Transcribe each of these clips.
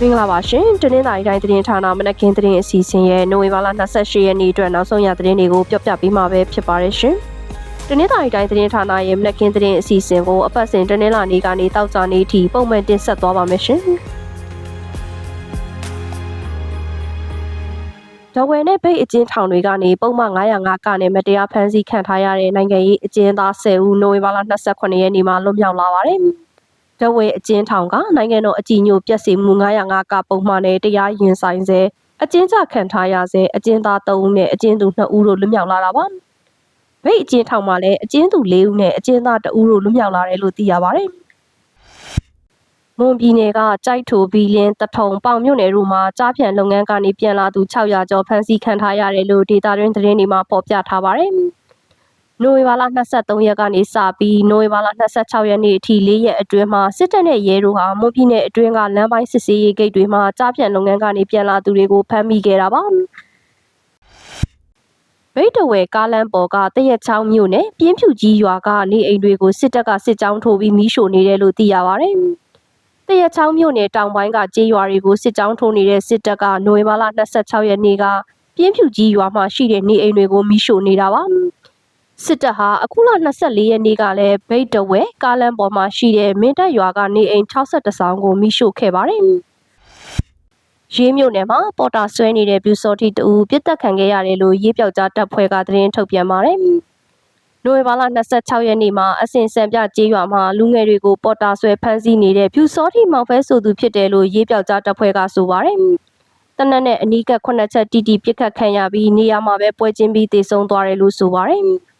မင်္ဂလာပါရှင်တနင်္လာရီတိုင်းသတင်းဌာနမနက်ခင်းသတင်းအစီအစဉ်ရဲ့နိုဝင်ဘာလ28ရက်နေ့အတွက်နောက်ဆုံးရသတင်းတွေကိုပြောပြပေးမှာပဲဖြစ်ပါတယ်ရှင်တနင်္လာရီတိုင်းသတင်းဌာနရဲ့မနက်ခင်းသတင်းအစီအစဉ်ကိုအပတ်စဉ်တနင်္လာနေ့ကနေတောက်ကြနေ့ထိပုံမှန်တင်ဆက်သွားပါမယ်ရှင်ဒဝယ်နဲ့ဗိတ်အကျဉ်းထောင်တွေကနေပုံမှန်905ကနဲ့မတရားဖမ်းဆီးခံထားရတဲ့နိုင်ငံရေးအကျဉ်းသား10ဦးနိုဝင်ဘာလ28ရက်နေ့မှာလွတ်မြောက်လာပါတယ်။ ဒဝယ်အကျဉ်းထောင်ကနိုင်ငံတော်အကြီးအကျယ်ပြည့်စုံမှု905ကပုံမှန်နဲ့တရားရင်ဆိုင်စေအကျဉ်းချခံထားရစေအကျဉ်းသား3ဦးနဲ့အကျဉ်းသူ2ဦးတို့လွတ်မြောက်လာတာပါ။ဗိတ်အကျဉ်းထောင်မှာလည်းအကျဉ်းသူ4ဦးနဲ့အကျဉ်းသား2ဦးတို့လွတ်မြောက်လာတယ်လို့သိရပါတယ်။မွန်ပြည်နယ်ကကြိုက်ထိုဘီလင်းတထုံပေါင်မြို့နယ်တို့မှာကြားဖြန်လုပ်ငန်းကနေပြန်လာသူ600ကျော်ဖမ်းဆီးခံထားရတယ်လို့ဒေတာတွင်သတင်းတွေမှာဖော်ပြထားပါတယ်။ နိုဝင်ဘာလ23ရက်ကနေစပြီးနိုဝင်ဘာလ26ရက်နေ့အထိ၄ရက်အတွင်းမှာစစ်တပ်နဲ့ရဲတို့ဟာမွန်ပြည်နယ်အတွင်းကလမ်းပိုင်းစစ်ဆေးရေးဂိတ်တွေမှာကြားဖြန်လုပ်ငန်းကနေပြန်လာသူတွေကိုဖမ်းမိခဲ့တာပါ။ဗိတ်တဝဲကားလမ်းပေါ်ကတရက်ချောင်းမြို့နယ်ပြင်းဖြူကြီးရွာကနေအိမ်တွေကိုစစ်တပ်ကစစ်ကြောင်းထိုးပြီးမီးရှို့နေတယ်လို့သိရပါတယ်။တရချောင်းမြို့နယ်တောင်ပိုင်းကကြေးရွာတွေကိုစစ်ကြောင်းထိုးနေတဲ့စစ်တပ်ကနိုဝင်ဘာလ26ရက်နေ့ကပြင်းဖြူကြီးရွာမှာရှိတဲ့နေအိမ်တွေကိုမိရှို့နေတာပါ စစ်တပ်ဟာအခုလ24ရက်နေ့ကလည်းဗိတ်တဝဲကားလမ်းပေါ်မှာရှိတဲ့မင်းတပ်ရွာကနေအိမ်62ဆောင်ကိုမိရှို့ခဲ့ပါတယ်ရေးမြို့နယ်မှာပေါ်တာဆွဲနေတဲ့ပြူစောတိတူပြစ်တက်ခံခဲ့ရတယ်လို့ရေးပြောက်ကြားတပ်ဖွဲ့ကသတင်းထုတ်ပြန်ပါတယ်။နိုဝင်ဘာလ26ရက်နေ့မှာအစင်စံပြကြေးရွာမှာလူငယ်တွေကိုပေါ်တာဆွဲဖမ်းဆီးနေတဲ့ဖြူစောတိမောင်ဖဲဆိုသူဖြစ်တယ်လို့ရေးပြောက်ကြားတပ်ဖွဲ့ကဆိုပါတယ်။တနက်နဲ့အနီးကပ်ခုနှစ်ချက်တီတီပြစ်ခတ်ခံရပြီးနေရာမှာပဲပွဲချင်းပြီးတေဆုံးသွားတယ်လို့ဆိုပါတယ်။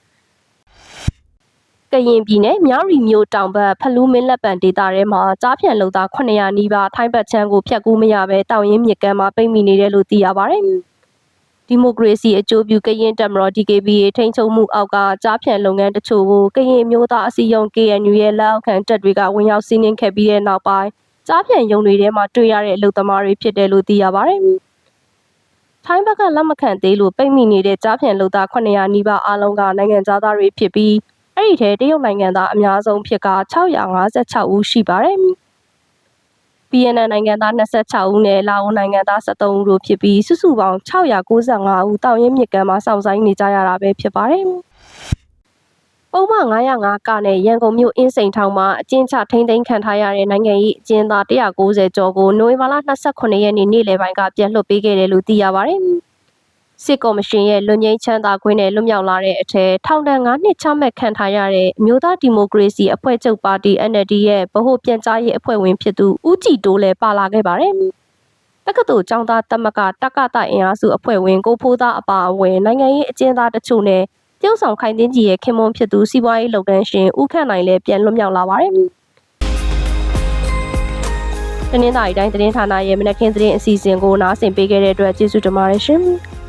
ကရင်ပြည်နယ်မြောက်ရီမြို့တောင်ဘက်ဖလူးမင်းလက်ပံဒေသထဲမှာကြားဖြန့်လုံသား900နီးပါးထိုင်းဘက်ချမ်းကိုဖျက်ကူးမရပဲတောင်ရင်မြစ်ကမ်းမှာပိတ်မိနေတယ်လို့သိရပါတယ်။ဒီမိုကရေစီအကျိုးပြုကရင်တပ်မတော် DKBA ထိန်းချုပ်မှုအောက်ကကြားဖြန့်လုပ်ငန်းတချို့ကိုကရင်မျိုးသားအစည်းအရုံး KNU ရဲ့လက်အောက်ခံတပ်တွေကဝင်ရောက်စီးနင်းခဲ့ပြီးတဲ့နောက်ပိုင်းကြားဖြန့်ရုံတွေထဲမှာတွေ့ရတဲ့အလုပ်သမားတွေဖြစ်တယ်လို့သိရပါတယ်။ထိုင်းဘက်ကလက်မခံသေးလို့ပိတ်မိနေတဲ့ကြားဖြန့်လုပ်သား900နီးပါးအားလုံးကနိုင်ငံသားတွေဖြစ်ပြီး အဲ့ဒီထဲတရုတ်နိုင်ငံသားအများဆုံးဖြစ်က656ဦးရှိပါတယ်။ BNN နိုင်ငံသား26ဦးနဲ့လာအိုနိုင်ငံသား73ဦးတို့ဖြစ်ပြီးစုစုပေါင်း695ဦးတောင်ရင်မြစ်ကမ်းမှာစောင့်ဆိုင်နေကြရတာပဲဖြစ်ပါတယ်။ပုံမှန်905ကနဲ့ရန်ကုန်မြို့အင်းစိန်ထောင်မှာအကျဉ်းချထိန်းသိမ်းခံထားရတဲ့နိုင်ငံရေးအကျဉ်းသား190ကျော်ကိုနိုဝင်ဘာလ28ရက်နေ့နေ့လယ်ပိုင်းကပြန်လွှတ်ပေးခဲ့တယ်လို့သိရပါတယ်။ စစ်ကော်မရှင်ရဲ့လွတ်ငင်းချမ်းသာခွင့်နဲ့လွတ်မြောက်လာတဲ့အထက်ထောင်ဒဏ်9နှစ်ချမှတ်ခံထားရတဲ့အမျိုးသားဒီမိုကရေစီအဖွဲ့ချုပ်ပါတီ NLD ရဲ့ဗဟိုပြန်ကြားရေးအဖွဲ့ဝင်ဖြစ်သူဦးကြည်တိုးလည်းပါလာခဲ့ပါတယ်။တက္ကသိုလ်ကျောင်းသားတက်မကတက္ကသအင်အားစုအဖွဲ့ဝင်ကိုဖိုးသားအပါအဝင်နိုင်ငံရေးအကျဉ်းသားတချို့နဲ့ tiêu ဆောင်ခိုင်တင်းကြီးရဲ့ခင်မွန်ဖြစ်သူစီးပွားရေးလုပ်ငန်းရှင်ဦးခန့်နိုင်လည်းပြန်လွတ်မြောက်လာပါတယ်။တနင်္သာရီတိုင်းသတင်းဌာနရဲ့မနက်ခင်းသတင်းအစီအစဉ်ကိုနားဆင်ပေးခဲ့တဲ့အတွက်ကျေးဇူးတင်ပါတယ်ရှင်။